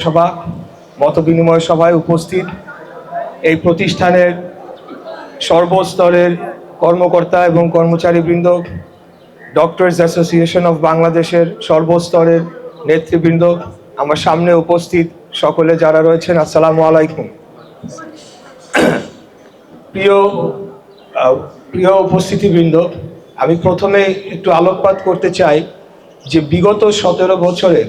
সভা মত বিনিময় সভায় উপস্থিত এই প্রতিষ্ঠানের সর্বস্তরের কর্মকর্তা এবং কর্মচারীবৃন্দ ডক্টরস অ্যাসোসিয়েশন অফ বাংলাদেশের সর্বস্তরের নেতৃবৃন্দ, আমার সামনে উপস্থিত সকলে যারা রয়েছেন, আসসালামু আলাইকুম। প্রিয় প্রিয় উপস্থিতিবৃন্দ, আমি প্রথমে একটু আলোকপাত করতে চাই যে বিগত সতেরো বছরে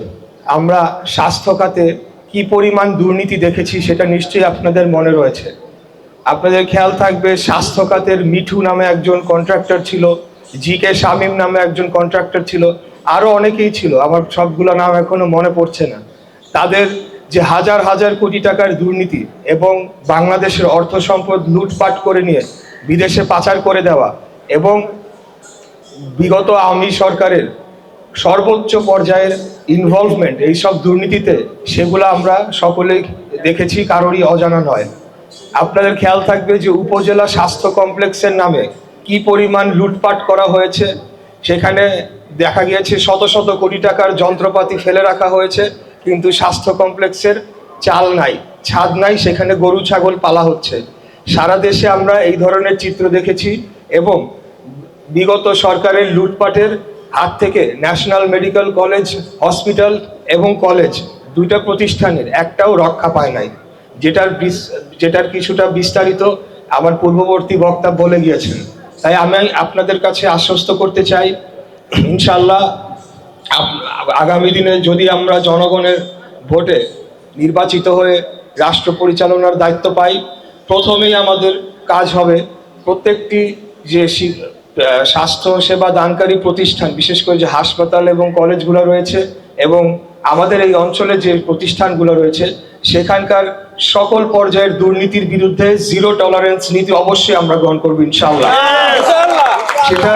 আমরা স্বাস্থ্য খাতে কি পরিমাণ দুর্নীতি দেখেছি সেটা নিশ্চয়ই আপনাদের মনে রয়েছে। আপনাদের খেয়াল থাকবে স্বাস্থ্য খাতের মিঠু নামে একজন কন্ট্রাক্টর ছিল জি কে শামীম নামে একজন কন্ট্রাক্টর ছিল আরও অনেকেই ছিল, আমার সবগুলো নাম এখনও মনে পড়ছে না। তাদের যে হাজার হাজার কোটি টাকার দুর্নীতি এবং বাংলাদেশের অর্থ সম্পদ লুটপাট করে নিয়ে বিদেশে পাচার করে দেওয়া এবং বিগত আওয়ামী সরকারের সর্বোচ্চ পর্যায়ের ইনভলভমেন্ট এইসব দুর্নীতিতে, সেগুলো আমরা সকলেই দেখেছি কারোরই অজানা নয়। আপনাদের খেয়াল থাকবে যে উপজেলা স্বাস্থ্য কমপ্লেক্সের নামে কি পরিমাণ লুটপাট করা হয়েছে, সেখানে দেখা গিয়েছে শত শত কোটি টাকার যন্ত্রপাতি ফেলে রাখা হয়েছে, কিন্তু স্বাস্থ্য কমপ্লেক্সের চাল নাই, ছাদ নাই, সেখানে গরু, ছাগল পালা হচ্ছে। সারা দেশে আমরা এই ধরনের চিত্র দেখেছি এবং বিগত সরকারের লুটপাটের হাত থেকে ন্যাশনাল মেডিকেল কলেজ, হসপিটাল এবং কলেজ দুইটা প্রতিষ্ঠানের একটাও রক্ষা পায় নাই, যেটার যেটার কিছুটা বিস্তারিত আমার পূর্ববর্তী বক্তা বলে গিয়েছেন। তাই আমি আপনাদের কাছে আশ্বস্ত করতে চাই ইনশাল্লাহ আগামী দিনে যদি আমরা জনগণের ভোটে নির্বাচিত হয়ে রাষ্ট্র পরিচালনার দায়িত্ব পাই, প্রথমেই আমাদের কাজ হবে প্রত্যেকটি যে স্বাস্থ্য সেবা দানকারী প্রতিষ্ঠান বিশেষ করে যে হাসপাতাল এবং কলেজগুলো রয়েছে এবং আমাদের এই অঞ্চলে যে প্রতিষ্ঠানগুলো রয়েছে সেখানকার সকল পর্যায়ের দুর্নীতির বিরুদ্ধে জিরো টলারেন্স নীতি অবশ্যই আমরা গ্রহণ করব ইনশাআল্লাহ। সেটা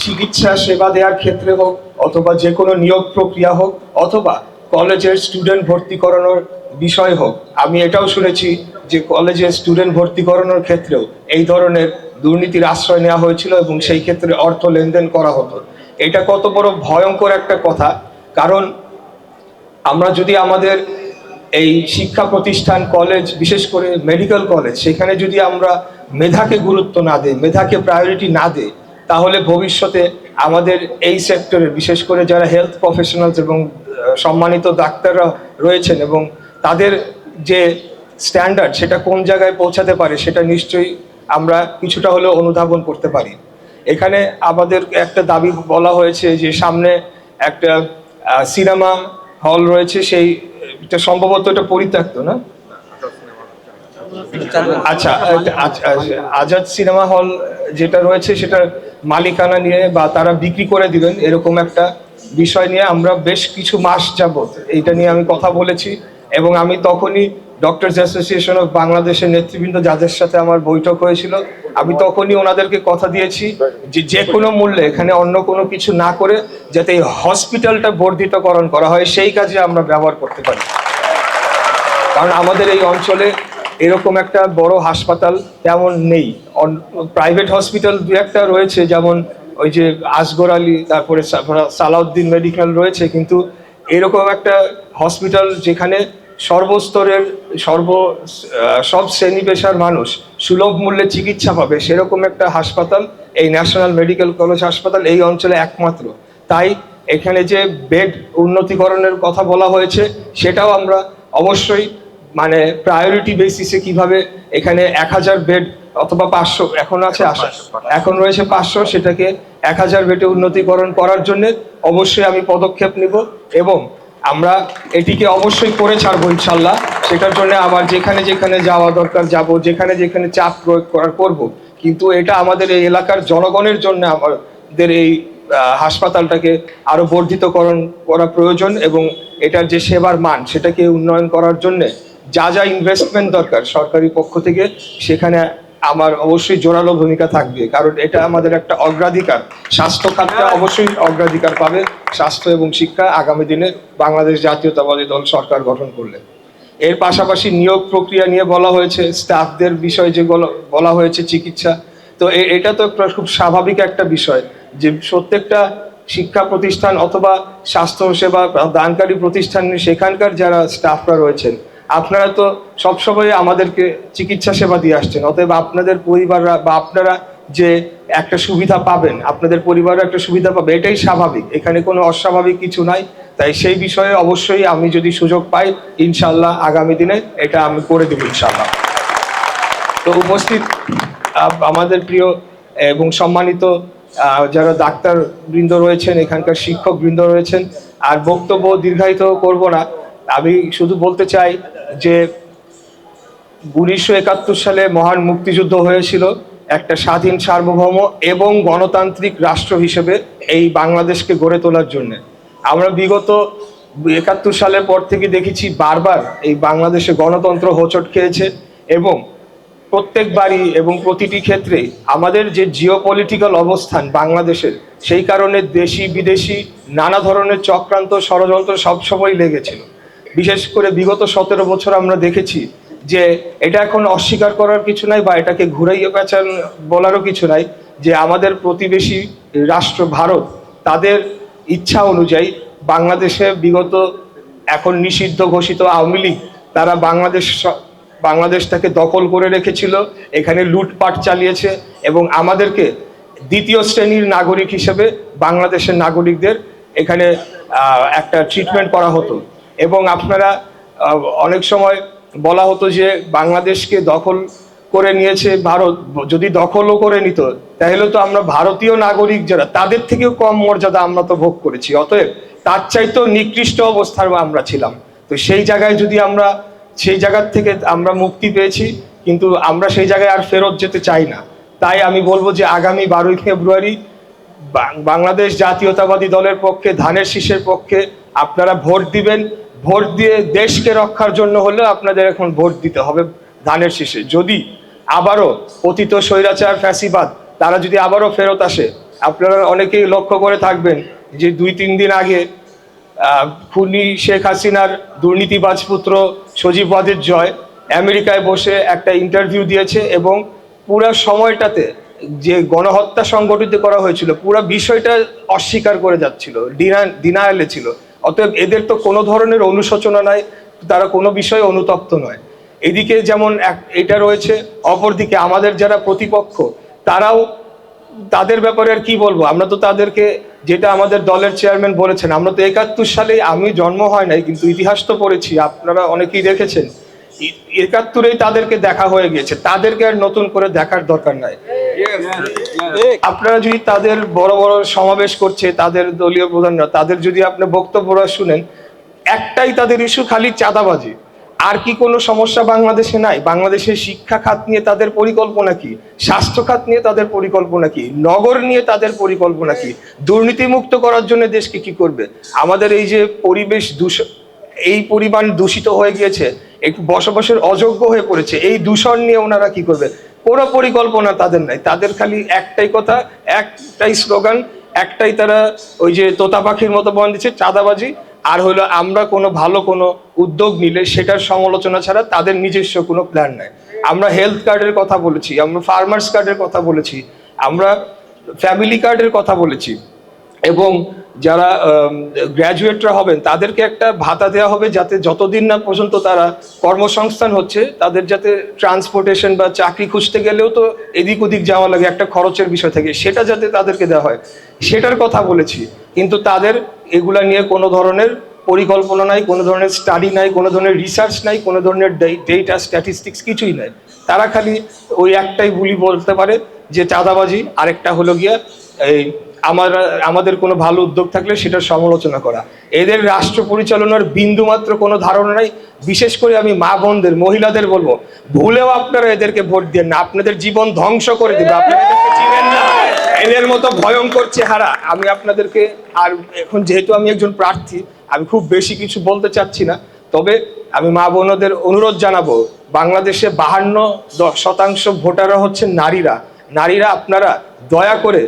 চিকিৎসা সেবা দেওয়ার ক্ষেত্রে হোক অথবা যে কোনো নিয়োগ প্রক্রিয়া হোক অথবা কলেজের স্টুডেন্ট ভর্তি করানোর বিষয় হোক আমি এটাও শুনেছি যে কলেজের স্টুডেন্ট ভর্তি করানোর ক্ষেত্রেও এই ধরনের দুর্নীতির আশ্রয় নেওয়া হয়েছিল এবং সেই ক্ষেত্রে অর্থ লেনদেন করা হতো। এটা কত বড় ভয়ঙ্কর একটা কথা, কারণ আমরা যদি আমাদের এই শিক্ষা প্রতিষ্ঠান, কলেজ, বিশেষ করে মেডিকেল কলেজ, সেখানে যদি আমরা মেধাকে গুরুত্ব না দেই, মেধাকে প্রায়োরিটি না দেই, তাহলে ভবিষ্যতে আমাদের এই সেক্টরে বিশেষ করে যারা হেলথ প্রফেশনালস এবং সম্মানিত ডাক্তাররা রয়েছেন এবং তাদের যে স্ট্যান্ডার্ড সেটা কোন জায়গায় পৌঁছাতে পারে, সেটা নিশ্চয়ই আমরা কিছুটা হলেও অনুধাবন করতে পারি। এখানে আমাদের একটা দাবি বলা হয়েছে যে সামনে একটা সিনেমা হল রয়েছে সেই সম্ভবত এটা পরিত্যক্ত না? আচ্ছা আচ্ছা, আচ্ছা, আজাদ সিনেমা হল যেটা রয়েছে সেটার মালিকানা নিয়ে বা তারা বিক্রি করে দিবেন এরকম একটা বিষয় নিয়ে আমরা বেশ কিছু মাস যাবত এইটা নিয়ে আমি কথা বলেছি এবং আমি তখনই ডক্টরস অ্যাসোসিয়েশন অফ বাংলাদেশের নেতৃবৃন্দ যাদের সাথে আমার বৈঠক হয়েছিল, আমি তখনই ওনাদেরকে কথা দিয়েছি যে যে কোনো মূল্যে এখানে অন্য কোনো কিছু না করে যাতে এই হসপিটালটা বর্ধিতকরণ করা হয়, সেই কাজে আমরা ব্যবহার করতে পারি। কারণ আমাদের এই অঞ্চলে এরকম একটা বড় হাসপাতাল তেমন নেই। প্রাইভেট হসপিটাল দু একটা রয়েছে, যেমন ওই যে আসগর আলী, তারপরে সালাউদ্দিন মেডিকেল রয়েছে, কিন্তু এরকম একটা হসপিটাল যেখানে সর্বস্তরের সর্ব সব শ্রেণি পেশার মানুষ সুলভ মূল্যে চিকিৎসা পাবে। সেরকম একটা হাসপাতাল এই ন্যাশনাল মেডিকেল কলেজ হাসপাতাল এই অঞ্চলে একমাত্র। তাই এখানে যে বেড উন্নতিকরণের কথা বলা হয়েছে সেটাও আমরা অবশ্যই মানে প্রায়োরিটি বেসিসে কীভাবে এখানে এক হাজার বেড অথবা পাঁচশো এখন আছে এখন রয়েছে পাঁচশো সেটাকে এক হাজার বেডে উন্নতিকরণ করার জন্য অবশ্যই আমি পদক্ষেপ নিব এবং আমরা এটিকে অবশ্যই করে ছাড়বো ইনশাল্লাহ। সেটার জন্য আমার যেখানে যেখানে যাওয়া দরকার যাব, যেখানে যেখানে চাপ প্রয়োগ করার করব। কিন্তু এটা আমাদের এই এলাকার জনগণের জন্য আমাদের এই হাসপাতালটাকে আরও বর্ধিতকরণ করা প্রয়োজন এবং এটার যে সেবার মান, সেটাকে উন্নয়ন করার জন্য যা যা ইনভেস্টমেন্ট দরকার সরকারি পক্ষ থেকে, সেখানে আমার অবশ্যই জোরালো ভূমিকা থাকবে কারণ এটা আমাদের একটা অগ্রাধিকার। স্বাস্থ্য খাতটা অবশ্যই অগ্রাধিকার পাবে স্বাস্থ্য এবং শিক্ষা আগামী দিনে বাংলাদেশ জাতীয়তাবাদী দল সরকার গঠন করলে। এর পাশাপাশি নিয়োগ প্রক্রিয়া নিয়ে বলা হয়েছে স্টাফদের বিষয় যে বলা হয়েছে চিকিৎসা। তো এটা তো একটা খুব স্বাভাবিক একটা বিষয় যে প্রত্যেকটা শিক্ষা প্রতিষ্ঠান অথবা স্বাস্থ্য সেবা দানকারী প্রতিষ্ঠান সেখানকার যারা স্টাফরা রয়েছেন আপনারা তো সবসময় আমাদেরকে চিকিৎসা সেবা দিয়ে আসছেন, অতএব আপনাদের পরিবাররা বা আপনারা যে একটা সুবিধা পাবেন, আপনাদের পরিবারও একটা সুবিধা পাবে, এটাই স্বাভাবিক। এখানে কোনো অস্বাভাবিক কিছু নাই, তাই সেই বিষয়ে অবশ্যই আমি যদি সুযোগ পাই ইনশাল্লাহ আগামী দিনে এটা আমি করে দেবো ইনশাল্লাহ তো উপস্থিত আমাদের প্রিয় এবং সম্মানিত যারা ডাক্তার বৃন্দ রয়েছেন, এখানকার শিক্ষক বৃন্দ রয়েছেন, আর বক্তব্য দীর্ঘায়িত করব না। আমি শুধু বলতে চাই যে উনিশশো একাত্তর সালে মহান মুক্তিযুদ্ধ হয়েছিল একটা স্বাধীন সার্বভৌম এবং গণতান্ত্রিক রাষ্ট্র হিসেবে এই বাংলাদেশকে গড়ে তোলার জন্য। আমরা বিগত একাত্তর সালের পর থেকে দেখেছি বারবার এই বাংলাদেশে গণতন্ত্র হোঁচট খেয়েছে এবং প্রত্যেকবারই এবং প্রতিটি ক্ষেত্রে আমাদের যে জিও পলিটিক্যাল অবস্থান বাংলাদেশের, সেই কারণে দেশি বিদেশি নানা ধরনের চক্রান্ত, ষড়যন্ত্র সবসময় লেগেছিল। বিশেষ করে বিগত সতেরো বছর আমরা দেখেছি যে এটা এখন অস্বীকার করার কিছু নাই বা এটাকে ঘুরাইয়ে পেঁচান বলারও কিছু নাই যে আমাদের প্রতিবেশী রাষ্ট্র ভারত, তাদের ইচ্ছা অনুযায়ী বাংলাদেশে বিগত এখন নিষিদ্ধ ঘোষিত আওয়ামী লীগ, তারা বাংলাদেশ বাংলাদেশটাকে দখল করে রেখেছিল, এখানে লুটপাট চালিয়েছে এবং আমাদেরকে দ্বিতীয় শ্রেণির নাগরিক হিসেবে বাংলাদেশের নাগরিকদের এখানে একটা ট্রিটমেন্ট করা হতো। এবং আপনারা অনেক সময় বলা হতো যে বাংলাদেশকে দখল করে নিয়েছে ভারত, যদি দখলও করে নিত, তাহলে তো আমরা ভারতীয় নাগরিক যারা, তাদের থেকেও কম মর্যাদা আমরা তো ভোগ করেছি। অতএব তার চাইতেও নিকৃষ্ট অবস্থার আমরা ছিলাম। তো সেই জায়গায় যদি আমরা, সেই জায়গার থেকে আমরা মুক্তি পেয়েছি, কিন্তু আমরা সেই জায়গায় আর ফেরত যেতে চাই না। তাই আমি বলব যে আগামী বারোই ফেব্রুয়ারি বাংলাদেশ জাতীয়তাবাদী দলের পক্ষে, ধানের শীষের পক্ষে আপনারা ভোট দিবেন। ভোট দিয়ে দেশকে রক্ষার জন্য হলেও আপনাদের এখন ভোট দিতে হবে ধানের শীষে। যদি আবারও অতীত স্বৈরাচার, ফ্যাসিবাদ, তারা যদি আবারও ফেরত আসে, আপনারা অনেকেই লক্ষ্য করে থাকবেন যে দুই, তিন দিন আগে খুনি শেখ হাসিনার দুর্নীতিবাজ পুত্র সজীব জয় আমেরিকায় বসে একটা ইন্টারভিউ দিয়েছে এবং পুরো সময়টাতে যে গণহত্যা সংগঠিত করা হয়েছিল, পুরো বিষয়টা অস্বীকার করে যাচ্ছিল, ডিনা ডিনায়ালে ছিল। অতএব এদের তো কোনো ধরনের অনুশোচনা নাই, তারা কোনো বিষয়ে অনুতপ্ত নয়। এদিকে যেমন এক- এটা রয়েছে, অপরদিকে আমাদের যারা প্রতিপক্ষ, তারাও তাদের ব্যাপারে আর কি বলব? আমরা তো তাদেরকে যেটা আমাদের দলের চেয়ারম্যান বলেছেন, আমরা তো একাত্তর সালে আমি জন্ম হয় নাই, কিন্তু ইতিহাস তো পড়েছি, আপনারা অনেকেই দেখেছেন। একাত্তরেই তাদেরকে দেখা হয়ে গিয়েছে, তাদেরকে আর নতুন করে দেখার দরকার নাই। আপনারা যদি তাদের বড় বড় সমাবেশ করছে তাদের দলীয় প্রধানরা তাদের যদি আপনি বক্তব্যরা শুনেন একটাই তাদের ইস্যু খালি চাঁদাবাজি। আর কি কোনো সমস্যা বাংলাদেশে নাই? বাংলাদেশের শিক্ষা খাত নিয়ে তাদের পরিকল্পনা কি? স্বাস্থ্য খাত নিয়ে তাদের পরিকল্পনা কি? নগর নিয়ে তাদের পরিকল্পনা কি? দুর্নীতিমুক্ত করার জন্য দেশকে কি করবে? আমাদের এই যে পরিবেশ দূষ এই পরিমাণ দূষিত হয়ে গিয়েছে একটু বসবাসের অযোগ্য হয়ে পড়েছে এই দূষণ নিয়ে ওনারা কি করবে? কোনো পরিকল্পনা তাদের নাই। তাদের খালি একটাই কথা, একটাই স্লোগান, একটাই তারা ওই যে তোতা পাখির মতো বন দিচ্ছে, চাঁদাবাজি। আর হলো আমরা কোনো ভালো কোনো উদ্যোগ নিলে সেটার সমালোচনা ছাড়া তাদের নিজস্ব কোনো প্ল্যান নাই। আমরা হেলথ কার্ডের কথা বলেছি, আমরা ফার্মার্স কার্ডের কথা বলেছি, আমরা ফ্যামিলি কার্ডের কথা বলেছি। এবং যারা গ্র্যাজুয়েটরা হবেন, তাদেরকে একটা ভাতা দেওয়া হবে যাতে যতদিন না পর্যন্ত তারা কর্মসংস্থান হচ্ছে, তাদের যাতে ট্রান্সপোর্টেশন বা চাকরি খুঁজতে গেলেও তো এদিক ওদিক যাওয়া লাগে, একটা খরচের বিষয় থাকে। সেটা যাতে তাদেরকে দেওয়া হয়, সেটার কথা বলেছি। কিন্তু তাদের এগুলা নিয়ে কোনো ধরনের পরিকল্পনা নাই, কোনো ধরনের স্টাডি নাই, কোনো ধরনের রিসার্চ নাই, কোনো ধরনের ডেটা স্ট্যাটিস্টিক্স কিছুই নাই। তারা খালি ওই একটাই বুলি বলতে পারে যে চাঁদাবাজি, আরেকটা হলো গিয়া এই আমার, আমাদের কোনো ভালো উদ্যোগ থাকলে সেটার সমালোচনা করা। এদের রাষ্ট্র পরিচালনার বিন্দু মাত্র কোনো ধারণা নাই। বিশেষ করে আমি মা বোনদের, মহিলাদের বলব, ভুলেও আপনারা এদেরকে ভোট দেন না। আপনাদের জীবন ধ্বংস করে দেবে। আপনারা এদেরকে চিনেন না। এদের মতো ভয়ঙ্কর চেহারা। আমি আপনাদেরকে আর এখন যেহেতু আমি একজন প্রার্থী, আমি খুব বেশি কিছু বলতে চাচ্ছি না। তবে আমি মা বোনদের অনুরোধ জানাব, বাংলাদেশে বাহান্ন শতাংশ ভোটাররা হচ্ছেন নারীরা। নারীরা আপনারা দয়া করে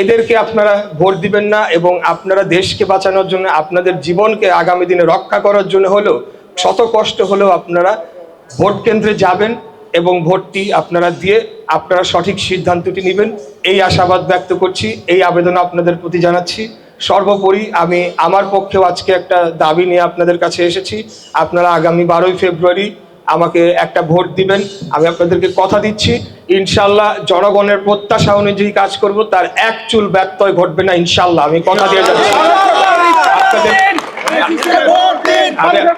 এদেরকে আপনারা ভোট দিবেন না এবং আপনারা দেশকে বাঁচানোর জন্য, আপনাদের জীবনকে আগামী দিনে রক্ষা করার জন্য হলেও শত কষ্ট হলেও আপনারা ভোট কেন্দ্রে যাবেন এবং ভোটটি আপনারা দিয়ে আপনারা সঠিক সিদ্ধান্তটি নেবেন। এই আশাবাদ ব্যক্ত করছি, এই আবেদন আপনাদের প্রতি জানাচ্ছি। সর্বোপরি আমি আমার পক্ষেও আজকে একটা দাবি নিয়ে আপনাদের কাছে এসেছি। আপনারা আগামী বারোই ফেব্রুয়ারি আমাকে একটা ভোট দিবেন। আমি আপনাদেরকে কথা দিচ্ছি। ইনশাল্লাহ জনগণের প্রত্যাশা অনুযায়ী কাজ করব। তার এক চুল ব্যত্যয় ঘটবে না ইনশাল্লাহ। আমি কথা দিয়ে যাচ্ছি। আপনাদের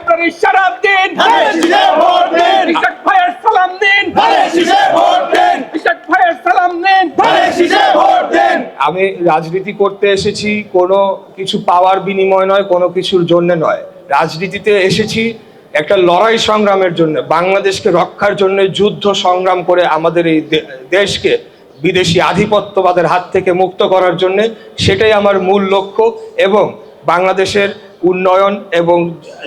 আমি রাজনীতি করতে এসেছি। কোনো কিছু পাওয়ার বিনিময় নয় কোনো কিছুর জন্য নয়। রাজনীতিতে এসেছি। একটা লড়াই সংগ্রামের জন্য, বাংলাদেশকে রক্ষার জন্য যুদ্ধ সংগ্রাম করে আমাদের এই দেশকে বিদেশি আধিপত্যবাদের হাত থেকে মুক্ত করার জন্য, সেটাই আমার মূল লক্ষ্য এবং বাংলাদেশের উন্নয়ন এবং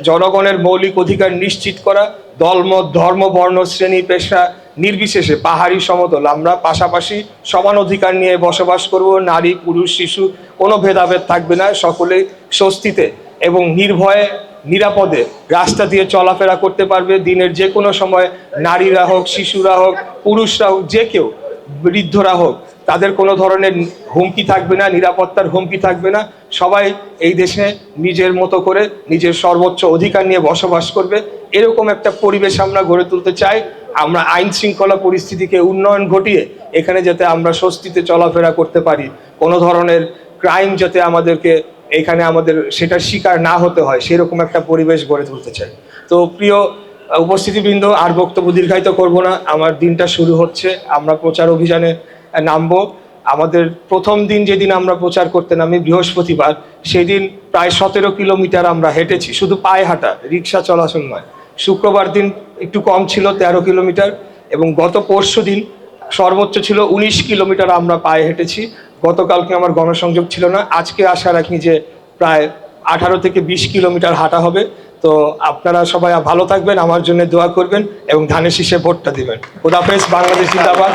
জনগণের মৌলিক অধিকার নিশ্চিত করা, দলমত, ধর্ম, বর্ণ, শ্রেণি, পেশা নির্বিশেষে পাহাড়ি, সমতল। আমরা পাশাপাশি সমান অধিকার নিয়ে বসবাস করব, নারী, পুরুষ, শিশু, কোনো ভেদাভেদ থাকবে না, সকলেই স্বস্তিতে এবং নির্ভয়ে নিরাপদে রাস্তা দিয়ে চলাফেরা করতে পারবে। দিনের যে কোনো সময় নারীরা হোক, শিশুরা হোক, পুরুষরা হোক, যে কেউ, বৃদ্ধরা হোক, তাদের কোনো ধরনের হুমকি থাকবে না, নিরাপত্তার হুমকি থাকবে না। সবাই এই দেশে নিজের মতো করে নিজের সর্বোচ্চ অধিকার নিয়ে বসবাস করবে। এরকম একটা পরিবেশ আমরা গড়ে তুলতে চাই। আমরা আইন শৃঙ্খলা পরিস্থিতিকে উন্নয়ন ঘটিয়ে এখানে যাতে আমরা স্বস্তিতে চলাফেরা করতে পারি। কোনো ধরনের ক্রাইম যাতে আমাদেরকে এখানে আমাদের সেটার শিকার না হতে হয়, সেরকম একটা পরিবেশ গড়ে তুলতে চাই। তো প্রিয় উপস্থিতিবৃন্দ, আর বক্তব্য দীর্ঘায়িত করব না, আমার দিনটা শুরু হচ্ছে, আমরা প্রচার অভিযানে নামবো। আমাদের প্রথম দিন যেদিন আমরা প্রচার করতে নামি বৃহস্পতিবার সেই দিন প্রায় সতেরো কিলোমিটার আমরা হেঁটেছি, শুধু পায়ে হাঁটা, রিক্সা চলাচল নয়। শুক্রবার দিন একটু কম ছিল তেরো কিলোমিটার, এবং গত পরশু দিন সর্বোচ্চ ছিল উনিশ কিলোমিটার আমরা পায়ে হেঁটেছি। গতকালকে আমার গণসংযোগ ছিল না। আজকে আশা রাখি যে প্রায় আঠারো থেকে বিশ কিলোমিটার হাঁটা হবে। তো আপনারা সবাই ভালো থাকবেন, আমার জন্য দোয়া করবেন এবং ধানের শীষে ভোটটা দিবেন। খোদাফেজ বাংলাদেশ জিন্দাবাদ।